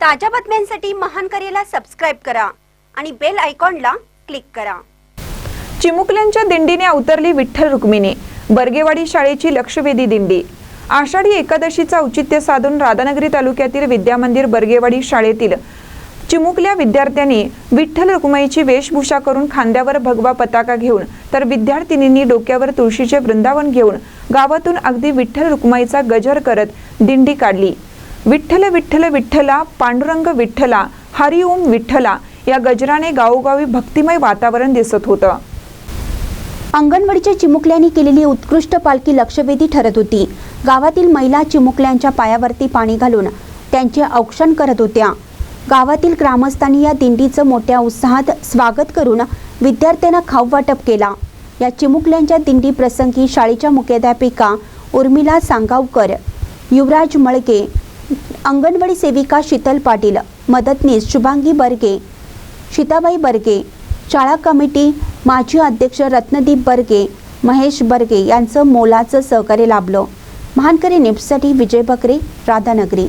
ताज्या बातम्यांसाठी महान करेला सबस्क्राईब करा आणि बेल आयकॉनला क्लिक करा. चिमुकल्यांच्या दिंडीने अवतरली विठ्ठल रुक्मिणी बर्गेवाडी शाळेची लक्षवेधी दिंडी. आषाढी एकादशीचा औचित्य साधून राधानगरी तालुक्यातील विद्यामंदिर बर्गेवाडी शाळेतील चिमुकल्या विद्यार्थ्यांनी विठ्ठल रुक्माईची वेशभूषा करून खांद्यावर भगवा पताका घेऊन तर विद्यार्थिनींनी डोक्यावर तुळशीचे वृंदावन घेऊन गावातून अगदी विठ्ठल रुक्माईचा गजर करत दिंडी काढली. विठ्ठल विठ्ठल विठ्ठला पांडुरंग विठ्ठला हरिओम विठ्ठला या गजराने गावोगावी भक्तिमय वातावरण दिसत होतं. अंगणवाडीच्या चिमुकल्यांनी केलेली उत्कृष्ट पालखी लक्षवेधी ठरत होती. गावातील महिला चिमुकल्यांच्या पायावरती पाणी घालून त्यांचे औक्षण करत होत्या. गावातील ग्रामस्थांनी या दिंडीचं मोठ्या उत्साहात स्वागत करून विद्यार्थ्यांना खाऊ वाटप केला. या चिमुकल्यांच्या दिंडी प्रसंगी शाळेच्या मुख्याध्यापिका उर्मिला सांगावकर युवराज मळके अंगणवाडी सेविका शीतल पाटील मदतनीस शुभांगी बर्गे शीताबाई बर्गे शाळा कमिटी माजी अध्यक्ष रत्नदीप बर्गे महेश बर्गे यांचं मोलाचं सहकार्य लाभलं. महानकरी नेप्ससाठी विजय बकरे राधानगरी.